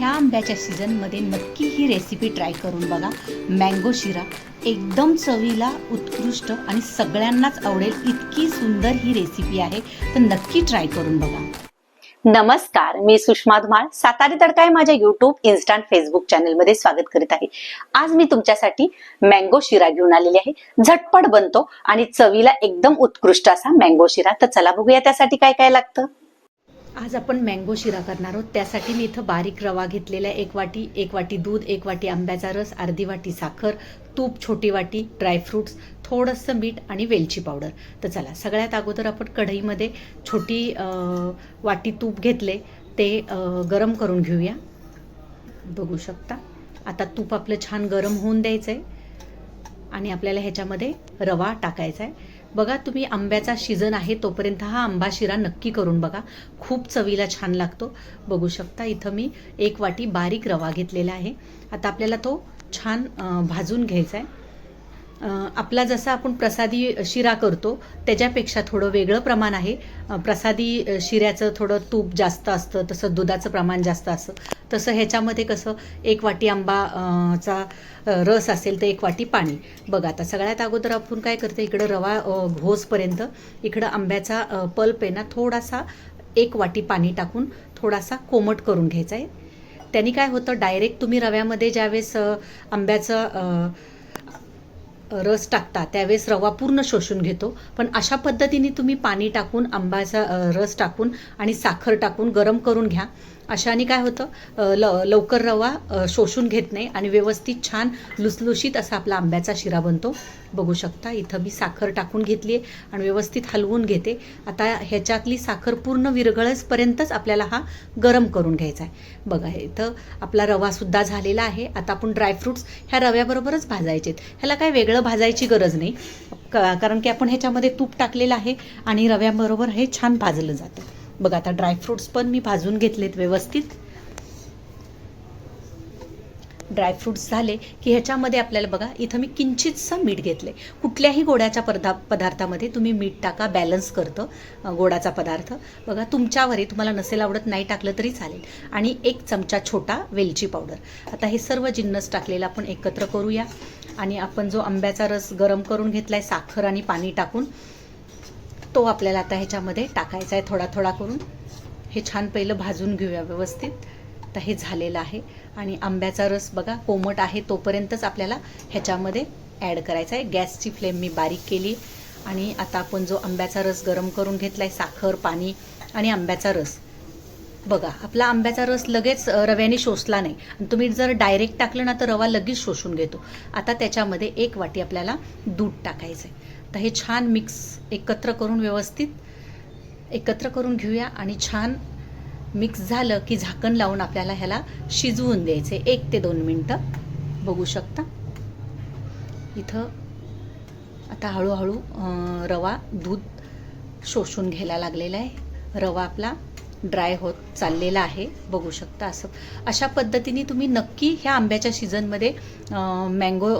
ह्या आंब्याच्या सीझनमध्ये नक्की ही रेसिपी ट्राय करून बघा. मँगो शिरा एकदम चवीला उत्कृष्ट आणि सगळ्यांनाच आवडेल इतकी सुंदर ही रेसिपी आहे. तर नक्की ट्राय करून बघा. नमस्कार मी सुषमा धुमाळ सातारी तडकाय माझ्या युट्यूब इन्स्टांट फेसबुक चॅनलमध्ये स्वागत करीत आहे. आज मी तुमच्यासाठी मँगो शिरा घेऊन आलेली आहे. झटपट बनतो आणि चवीला एकदम उत्कृष्ट असा मँगो शिरा. तर चला बघूया त्यासाठी काय काय लागतं. आज आपण मँगो शिरा करणार आहोत. त्यासाठी मी इथं बारीक रवा घेतलेला आहे. एक वाटी एक वाटी दूध एक वाटी आंब्याचा रस अर्धी वाटी साखर तूप छोटी वाटी ड्रायफ्रुट्स थोडंसं मीठ आणि वेलची पावडर तर चला सगळ्यात अगोदर आपण कढईमध्ये छोटी वाटी तूप घेतले. ते गरम करून घेऊया. बघू शकता. आता तूप आपलं छान गरम होऊन द्यायचं आहे आणि आपल्याला ह्याच्यामध्ये रवा टाकायचा आहे बघा तुम्ही आंब्याचा सीझन आहे तोपर्यंत हा आंबा शिरा नक्की करून बघा. खूप चवीला छान लागतो. बघू शकता इथं मी एक वाटी बारीक रवा घेतलेला आहे. आता आपल्याला तो छान भाजून घ्यायचा आहे. आपला जसा आपण प्रसादी शिरा करतो त्याच्यापेक्षा थोडं वेगळं प्रमाण आहे. प्रसादी शिऱ्याचं थोडं तूप जास्त असतं तसं दुधाचं प्रमाण जास्त असतं. तसं ह्याच्यामध्ये कसं एक वाटी आंबा चा रस असेल तर एक वाटी पाणी. बघा आता सगळ्यात अगोदर आपण काय करतो इकडं रवा घोसपर्यंत इकडं आंब्याचा पल्प आहे ना थोडासा एक वाटी पाणी टाकून थोडासा कोमट करून घ्यायचा आहे. त्यांनी काय होतं डायरेक्ट तुम्ही रव्यामध्ये ज्यावेळेस आंब्याचं रस टाकता त्यावेळेस रवा पूर्ण शोषून घेतो. पण अशा पद्धतीने तुम्ही पाणी टाकून आंब्याचा रस टाकून आणि साखर टाकून गरम करून घ्या. अशाने काय होतं ल लवकर रवा शोषून घेत नाही आणि व्यवस्थित छान लुसलुशीत असा आपला आंब्याचा शिरा बनतो. बघू शकता इथं मी साखर टाकून घेतली आहे आणि व्यवस्थित हलवून घेते. आता ह्याच्यातली साखर पूर्ण विरघळसपर्यंतच आपल्याला हा गरम करून घ्यायचा आहे. बघा इथं आपला रवासुद्धा झालेला आहे. आता आपण ड्रायफ्रुट्स ह्या रव्याबरोबरच भाजायचे ह्याला काय वेगळं भाजायची गरज नाही. का- कारण की आपण ह्याच्यामध्ये तूप टाकलेलं आहे आणि रव्याबरोबर हे छान भाजलं जातं. बघा आता ड्रायफ्रुट्स पण मी भाजून घेतलेत व्यवस्थित. ड्रायफ्रुट्स झाले की ह्याच्यामध्ये आपल्याला बघा इथं मी किंचितसं मीठ घेतले कुठल्याही गोड्याच्या पदा पदार्थामध्ये तुम्ही मीठ टाका बॅलन्स करतं गोडाचा पदार्थ. बघा तुमच्यावरही तुम्हाला नसेल आवडत नाही टाकलं तरी चालेल. आणि एक चमचा छोटा वेलची पावडर आता हे सर्व जिन्नस टाकलेलं आपण एकत्र करूया. आणि आपण जो आंब्याचा रस गरम करून घेतला आहे साखर आणि पाणी टाकून तो आपल्याला आता ह्याच्यामध्ये टाकायचा आहे थोडा थोडा करून. हे छान पहिलं भाजून घेऊया व्यवस्थित. तर हे झालेलं आहे. आणि आंब्याचा रस बघा कोमट आहे तोपर्यंतच आपल्याला ह्याच्यामध्ये ॲड करायचा आहे. गॅसची फ्लेम मी बारीक केली. आणि आता आपण जो आंब्याचा रस गरम करून घेतला आहे साखर पाणी आणि आंब्याचा रस. बघा आपला आंब्याचा रस लगेच रव्याने शोषला नाही. आणि तुम्ही जर डायरेक्ट टाकलं ना तर रवा लगेच शोषून घेतो. आता त्याच्यामध्ये एक वाटी आपल्याला दूध टाकायचं आहे तर हे छान मिक्स एकत्र करून व्यवस्थित एकत्र करून घेऊया आणि छान मिक्स झालं की झाकण लावून आपल्याला ह्याला शिजवून द्यायचे. एक ते दोन मिनटं. बघू शकता? इथं आता हळूहळू रवा दूध शोषून घ्यायला लागलेला आहे. रवा आपला ड्राय होत चाललेला आहे. बघू शकता असं. अशा पद्धतीने तुम्ही नक्की ह्या आंब्याच्या सीझनमध्ये मँगो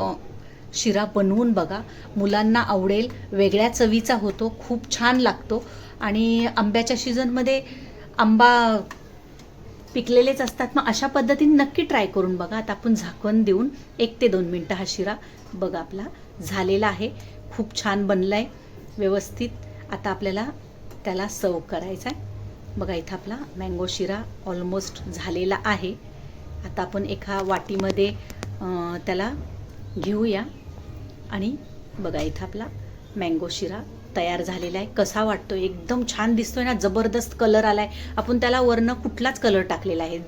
शिरा बनवून बघा. मुलांना आवडेल. वेगळ्या चवीचा होतो. खूप छान लागतो. आणि आंब्याच्या सीझनमध्ये आंबा पिकलेलेच असतात. मग अशा पद्धतीने नक्की ट्राय करून बघा. आता आपण झाकण देऊन एक ते दोन मिनटं हा शिरा बघा आपला झालेला आहे. खूप छान बनला आहे व्यवस्थित. आता आपल्याला त्याला सर्व करायचा आहे. बघा इथं आपला मँगो शिरा ऑलमोस्ट झालेला आहे. आता आपण एका वाटीमध्ये त्याला घेऊया. आणि बघा इथं आपला मँगो शिरा तयार झालेला आहे. कसा वाटतो एकदम छान दिसतोय ना? जबरदस्त कलर आलाय. आपण त्याला वरनं कुठलाच कलर टाकलेला आहे.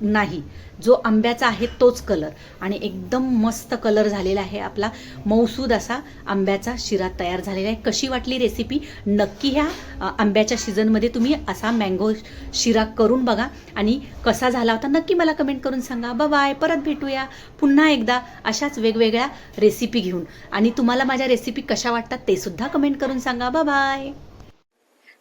नाही. जो आंब्याचा आहे तोच कलर आणि एकदम मस्त कलर झालेला आहे आपला मौसूद असा आंब्याचा शिरा तयार झालेला आहे. कशी वाटली रेसिपी नक्की ह्या आंब्याच्या सीझनमध्ये तुम्ही असा मँगो शिरा करून बघा. आणि कसा झाला होता नक्की मला कमेंट करून सांगा. बाय परत भेटूया. पुन्हा एकदा अशाच वेगवेगळ्या रेसिपी घेऊन. आणि तुम्हाला माझ्या रेसिपी कशा वाटतात ते सुद्धा कमेंट करून सांगा. बाय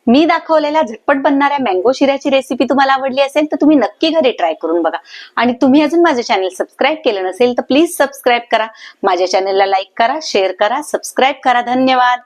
मी दाखवलेल्या झटपट बनणाऱ्या मँगो शिऱ्याची रेसिपी तुम्हाला आवडली असेल तर तुम्ही नक्की घरी ट्राय करून बघा. आणि तुम्ही अजून माझं चॅनल सबस्क्राईब केलं नसेल तर प्लीज सबस्क्राईब करा. माझ्या चॅनलला लाईक करा शेअर करा सबस्क्राईब करा. धन्यवाद.